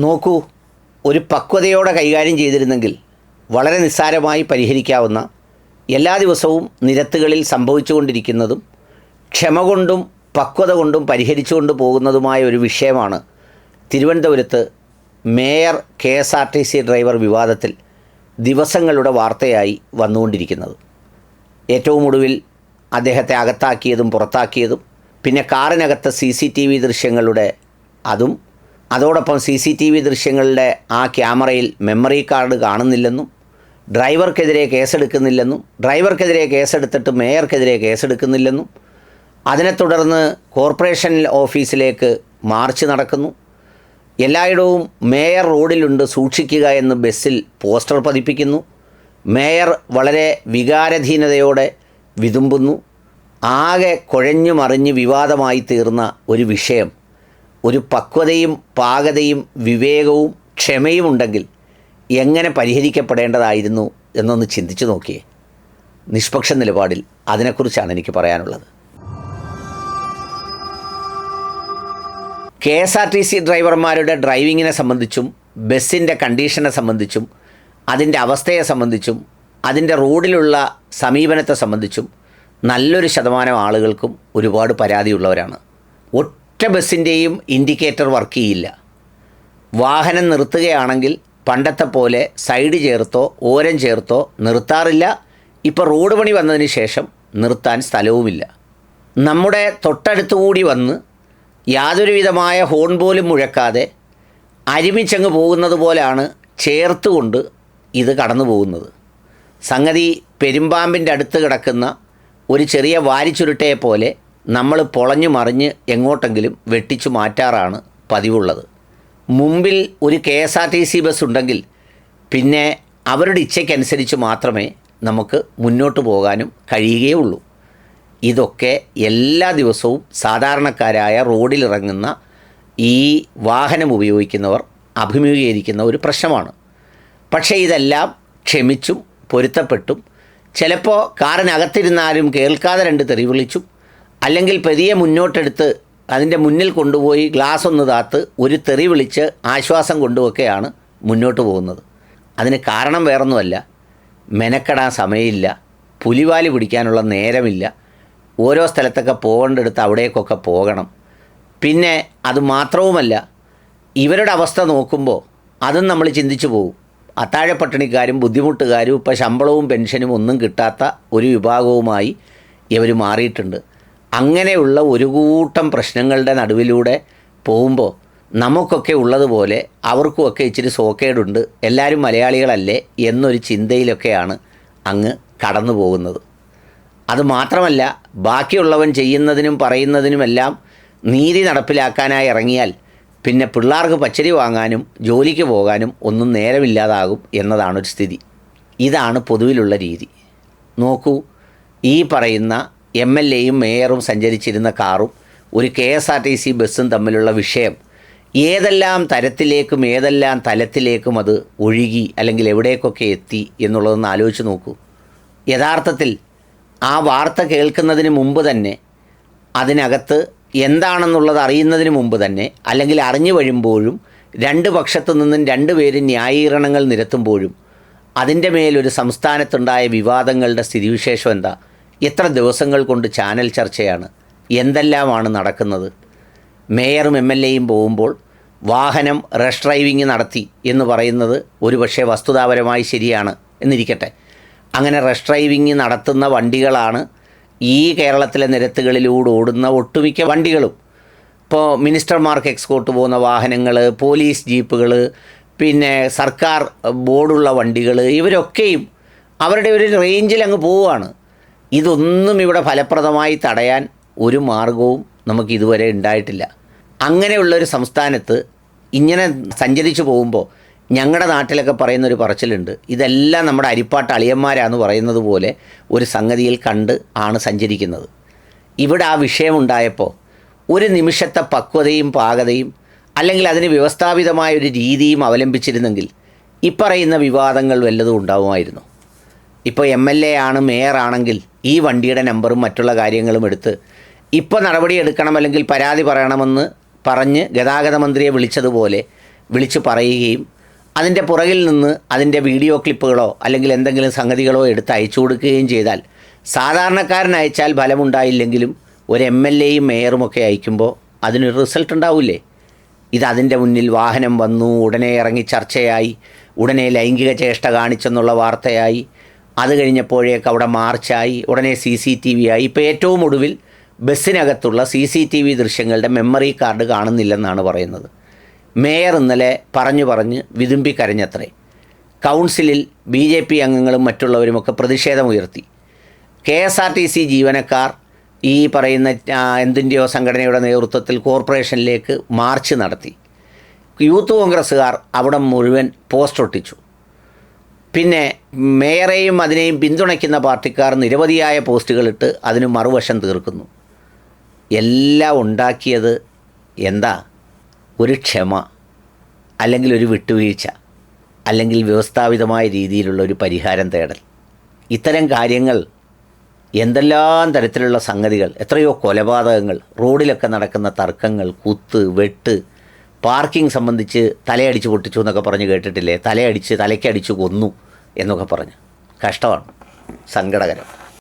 നോക്കൂ ഒരു പക്വതയോടെ കൈകാര്യം ചെയ്തിരുന്നെങ്കിൽ വളരെ നിസ്സാരമായി പരിഹരിക്കാവുന്ന എല്ലാ ദിവസവും നിരത്തുകളിൽ സംഭവിച്ചുകൊണ്ടിരിക്കുന്നതും ക്ഷമ കൊണ്ടും പക്വത കൊണ്ടും പരിഹരിച്ചുകൊണ്ട് പോകുന്നതുമായ ഒരു വിഷയമാണ് തിരുവനന്തപുരത്ത് mayor K S R T C driver വിവാദത്തിൽ ദിവസങ്ങളുടെ വാർത്തയായി വന്നുകൊണ്ടിരിക്കുന്നത്. ഏറ്റവും ഒടുവിൽ അദ്ദേഹത്തെ അകത്താക്കിയതും പുറത്താക്കിയതും പിന്നെ കാറിനകത്ത് സി സി ടി വി ദൃശ്യങ്ങളുടെ അതും അതോടൊപ്പം സി സി ടി വി ദൃശ്യങ്ങളുടെ ആ ക്യാമറയിൽ മെമ്മറി കാർഡ് കാണുന്നില്ലെന്നും ഡ്രൈവർക്കെതിരെ കേസെടുക്കുന്നില്ലെന്നും ഡ്രൈവർക്കെതിരെ കേസെടുത്തിട്ട് മേയർക്കെതിരെ കേസെടുക്കുന്നില്ലെന്നും അതിനെ തുടർന്ന് കോർപ്പറേഷൻ ഓഫീസിലേക്ക് മാർച്ച് നടക്കുന്നു. എല്ലായിടവും മേയർ റോഡിലുണ്ട് സൂക്ഷിക്കുക എന്ന് ബസ്സിൽ പോസ്റ്റർ പതിപ്പിക്കുന്നു. മേയർ വളരെ വികാരധീനതയോടെ വിതുമ്പുന്നു. ആകെ കുഴഞ്ഞു മറിഞ്ഞ് വിവാദമായി തീർന്ന ഒരു വിഷയം ഒരു പക്വതയും പാകതയും വിവേകവും ക്ഷമയും ഉണ്ടെങ്കിൽ എങ്ങനെ പരിഹരിക്കപ്പെടേണ്ടതായിരുന്നു എന്നൊന്ന് ചിന്തിച്ചു നോക്കിയേ. നിഷ്പക്ഷ നിലപാടിൽ അതിനെക്കുറിച്ചാണ് എനിക്ക് പറയാനുള്ളത്. K S R T C ഡ്രൈവർമാരുടെ ഡ്രൈവിങ്ങിനെ സംബന്ധിച്ചും ബസ്സിന്റെ കണ്ടീഷനെ സംബന്ധിച്ചും അതിന്റെ അവസ്ഥയെ സംബന്ധിച്ചും അതിന്റെ റോഡിലുള്ള സമീപനത്തെ സംബന്ധിച്ചും നല്ലൊരു ശതമാനം ആളുകൾക്കും ഒരുപാട് പരാതിയുള്ളവരാണ്. ഒറ്റ ബസ്സിന്റെയും ഇൻഡിക്കേറ്റർ വർക്ക് ചെയ്യില്ല. വാഹനം നിർത്തുകയാണെങ്കിൽ പണ്ടത്തെ പോലെ സൈഡ് ചേർത്തോ ഓരം ചേർത്തോ നിർത്താറില്ല. ഇപ്പോൾ റോഡ് പണി വന്നതിന് ശേഷം നിർത്താൻ സ്ഥലവുമില്ല. നമ്മുടെ തൊട്ടടുത്തുകൂടി വന്ന് യാതൊരുവിധമായ ഹോൺ പോലും മുഴക്കാതെ അരുമിച്ചങ്ങ് പോകുന്നത് പോലെയാണ് ചേർത്തുകൊണ്ട് ഇത് കടന്നു പോകുന്നത്. സംഗതി പെരുമ്പാമ്പിന്റെ അടുത്ത് കിടക്കുന്ന ഒരു ചെറിയ വാരിച്ചുരുട്ടയെ പോലെ നമ്മൾ പൊളഞ്ഞു മറിഞ്ഞ് എങ്ങോട്ടെങ്കിലും വെട്ടിച്ചു മാറ്റാറാണ് പതിവുള്ളത്. മുമ്പിൽ ഒരു K S R T C bus ഉണ്ടെങ്കിൽ പിന്നെ അവരുടെ ഇച്ഛയ്ക്കനുസരിച്ച് മാത്രമേ നമുക്ക് മുന്നോട്ട് പോകാനും കഴിയുകയുള്ളൂ. ഇതൊക്കെ എല്ലാ ദിവസവും സാധാരണക്കാരായ റോഡിലിറങ്ങുന്ന ഈ വാഹനം ഉപയോഗിക്കുന്നവർ അഭിമുഖീകരിക്കുന്ന ഒരു പ്രശ്നമാണ്. പക്ഷേ ഇതെല്ലാം ക്ഷമിച്ചും പൊരുത്തപ്പെട്ടും ചിലപ്പോൾ കാറിനകത്തിരുന്നാലും കേൾക്കാതെ രണ്ട് തെറി വിളിച്ചും അല്ലെങ്കിൽ പെരിയെ മുന്നോട്ടെടുത്ത് അതിന്റെ മുന്നിൽ കൊണ്ടുപോയി ഗ്ലാസ് ഒന്ന് താത്ത് ഒരു തെറി വിളിച്ച് ആശ്വാസം കൊണ്ടുമൊക്കെയാണ് മുന്നോട്ട് പോകുന്നത്. അതിന് കാരണം വേറൊന്നുമല്ല. മെനക്കെടാൻ സമയമില്ല. പുലിവാലി പിടിക്കാനുള്ള നേരമില്ല. ഓരോ സ്ഥലത്തൊക്കെ പോകേണ്ടടുത്ത് അവിടേക്കൊക്കെ പോകണം. പിന്നെ അത് മാത്രവുമല്ല ഇവരുടെ അവസ്ഥ നോക്കുമ്പോൾ അതും നമ്മൾ ചിന്തിച്ചു പോകും. അത്താഴപ്പട്ടിണിക്കാരും ബുദ്ധിമുട്ടുകാരും ഇപ്പോൾ ശമ്പളവും പെൻഷനും ഒന്നും കിട്ടാത്ത ഒരു വിഭാഗവുമായി ഇവർ മാറിയിട്ടുണ്ട്. അങ്ങനെയുള്ള ഒരു കൂട്ടം പ്രശ്നങ്ങളുടെ നടുവിലൂടെ പോകുമ്പോൾ നമുക്കൊക്കെ ഉള്ളതുപോലെ അവർക്കുമൊക്കെ ഇച്ചിരി സോക്കേടുണ്ട്. എല്ലാവരും മലയാളികളല്ലേ എന്നൊരു ചിന്തയിലൊക്കെയാണ് അങ്ങ് കടന്നു പോകുന്നത്. അതുമാത്രമല്ല ബാക്കിയുള്ളവൻ ചെയ്യുന്നതിനും പറയുന്നതിനുമെല്ലാം നീതി നടപ്പിലാക്കാനായി ഇറങ്ങിയാൽ പിന്നെ പിള്ളേർക്ക് പച്ചരി വാങ്ങാനും ജോലിക്ക് പോകാനും ഒന്നും നേരമില്ലാതാകും എന്നതാണൊരു സ്ഥിതി. ഇതാണ് പൊതുവിലുള്ള രീതി. നോക്കൂ ഈ പറയുന്ന എം എൽ എയും മേയറും സഞ്ചരിച്ചിരുന്ന കാറും ഒരു K S R T C ബസ്സും തമ്മിലുള്ള വിഷയം ഏതെല്ലാം തരത്തിലേക്കും ഏതെല്ലാം തലത്തിലേക്കും അത് ഒഴുകി അല്ലെങ്കിൽ എവിടേക്കൊക്കെ എത്തി എന്നുള്ളതൊന്ന് ആലോചിച്ച് നോക്കൂ. യഥാർത്ഥത്തിൽ ആ വാർത്ത കേൾക്കുന്നതിന് മുമ്പ് തന്നെ അതിനകത്ത് എന്താണെന്നുള്ളത് അറിയുന്നതിന് മുമ്പ് തന്നെ അല്ലെങ്കിൽ അറിഞ്ഞു വരുമ്പോഴും രണ്ട് പക്ഷത്തു നിന്നും രണ്ട് പേര് ന്യായീകരണങ്ങൾ നിരത്തുമ്പോഴും അതിന്റെ മേലൊരു സംസ്ഥാനത്തുണ്ടായ വിവാദങ്ങളുടെ സ്ഥിതിവിശേഷം എന്താ? എത്ര ദിവസങ്ങൾ കൊണ്ട് ചാനൽ ചർച്ചയാണ്? എന്തെല്ലാമാണ് നടക്കുന്നത്? മേയറും എം എൽ എയും പോകുമ്പോൾ വാഹനം റഷ് ഡ്രൈവിംഗ് നടത്തി എന്ന് പറയുന്നത് ഒരുപക്ഷെ വസ്തുതാപരമായി ശരിയാണ് എന്നിരിക്കട്ടെ. അങ്ങനെ റഷ് ഡ്രൈവിംഗ് നടത്തുന്ന വണ്ടികളാണ് ഈ കേരളത്തിലെ നിരത്തുകളിലൂടെ ഓടുന്ന ഒട്ടുമിക്ക വണ്ടികളും. ഇപ്പോൾ മിനിസ്റ്റർമാർക്ക് എക്സ്പോർട്ട് പോകുന്ന വാഹനങ്ങൾ പോലീസ് ജീപ്പുകൾ പിന്നെ സർക്കാർ ബോർഡുള്ള വണ്ടികൾ ഇവരൊക്കെയും അവരുടെ ഒരു റേഞ്ചിൽ അങ്ങ് പോവുകയാണ്. ഇതൊന്നും ഇവിടെ ഫലപ്രദമായി തടയാൻ ഒരു മാർഗവും നമുക്ക് ഇതുവരെ ഉണ്ടായിട്ടില്ല. അങ്ങനെയുള്ളൊരു സംസ്ഥാനത്ത് ഇങ്ങനെ സഞ്ചരിച്ചു പോകുമ്പോൾ ഞങ്ങളുടെ നാട്ടിലൊക്കെ പറയുന്നൊരു പറച്ചിലുണ്ട്. ഇതെല്ലാം നമ്മുടെ അരിപ്പാട്ട് അളിയന്മാരാന്ന് പറയുന്നത് പോലെ ഒരു സംഗതിയിൽ കണ്ട് ആണ് സഞ്ചരിക്കുന്നത്. ഇവിടെ ആ വിഷയമുണ്ടായപ്പോൾ ഒരു നിമിഷത്തെ പക്വതയും പാകതയും അല്ലെങ്കിൽ അതിന് വ്യവസ്ഥാപിതമായ ഒരു രീതിയും അവലംബിച്ചിരുന്നെങ്കിൽ ഇപ്പറയുന്ന വിവാദങ്ങൾ വല്ലതും ഉണ്ടാവുമായിരുന്നു. ഇപ്പോൾ എം എൽ എ ആണ് മേയർ ആണെങ്കിൽ ഈ വണ്ടിയുടെ നമ്പറും മറ്റുള്ള കാര്യങ്ങളും എടുത്ത് ഇപ്പോൾ നടപടി എടുക്കണം അല്ലെങ്കിൽ പരാതി പറയണമെന്ന് പറഞ്ഞ് ഗതാഗത മന്ത്രിയെ വിളിച്ചതുപോലെ വിളിച്ച് പറയുകയും അതിന്റെ പുറകിൽ നിന്ന് അതിന്റെ വീഡിയോ ക്ലിപ്പുകളോ അല്ലെങ്കിൽ എന്തെങ്കിലും സംഗതികളോ എടുത്ത് അയച്ചു കൊടുക്കുകയും ചെയ്താൽ സാധാരണക്കാരൻ അയച്ചാൽ ഫലമുണ്ടായില്ലെങ്കിലും ഒരു എം എൽ എയും മേയറും ഒക്കെ അയക്കുമ്പോൾ അതിനൊരു റിസൾട്ട് ഉണ്ടാവില്ലേ ഇത് അതിന്റെ മുന്നിൽ വാഹനം വന്നു ഉടനെ ഇറങ്ങി ചർച്ചയായി ഉടനെ ലൈംഗിക ചേഷ്ട കാണിച്ചെന്നുള്ള വാർത്തയായി അത് കഴിഞ്ഞപ്പോഴേക്ക് അവിടെ മാർച്ചായി ഉടനെ സി സി ടി വി ആയി. ഇപ്പോൾ ഏറ്റവും ഒടുവിൽ ബസ്സിനകത്തുള്ള സി സി ടി വി ദൃശ്യങ്ങളുടെ മെമ്മറി കാർഡ് കാണുന്നില്ലെന്നാണ് പറയുന്നത്. മേയർ ഇന്നലെ പറഞ്ഞു പറഞ്ഞ് വിതുമ്പി കരഞ്ഞത്രേ. കൗൺസിലിൽ ബി ജെ പി അംഗങ്ങളും മറ്റുള്ളവരുമൊക്കെ പ്രതിഷേധമുയർത്തി. K S R T C ജീവനക്കാർ ഈ പറയുന്ന എന്തിന്റെയോ സംഘടനയുടെ നേതൃത്വത്തിൽ കോർപ്പറേഷനിലേക്ക് മാർച്ച് നടത്തി. യൂത്ത് കോൺഗ്രസ്സുകാർ അവിടെ മുഴുവൻ പോസ്റ്റ് ഒട്ടിച്ചു. പിന്നെ മേയറേയും അതിനെയും പിന്തുണയ്ക്കുന്ന പാർട്ടിക്കാർ നിരവധിയായ പോസ്റ്റുകളിട്ട് അതിന് മറുവശം തീർക്കുന്നു. എല്ലാം ഉണ്ടാക്കിയത് എന്താ? ഒരു ക്ഷമ അല്ലെങ്കിൽ ഒരു വിട്ടുവീഴ്ച അല്ലെങ്കിൽ വ്യവസ്ഥാപിതമായ രീതിയിലുള്ള ഒരു പരിഹാരം തേടൽ. ഇത്തരം കാര്യങ്ങൾ എന്തെല്ലാം തരത്തിലുള്ള സംഗതികൾ എത്രയോ കൊലപാതകങ്ങൾ റോഡിലൊക്കെ നടക്കുന്ന തർക്കങ്ങൾ കുത്ത് വെട്ട് പാർക്കിംഗ് സംബന്ധിച്ച് തലയടിച്ച് പൊട്ടിച്ചു എന്നൊക്കെ പറഞ്ഞ് കേട്ടിട്ടില്ലേ? തലയടിച്ച് തലയ്ക്കടിച്ച് കൊന്നു എന്നൊക്കെ പറഞ്ഞ്. കഷ്ടമാണ്. സങ്കടകരം.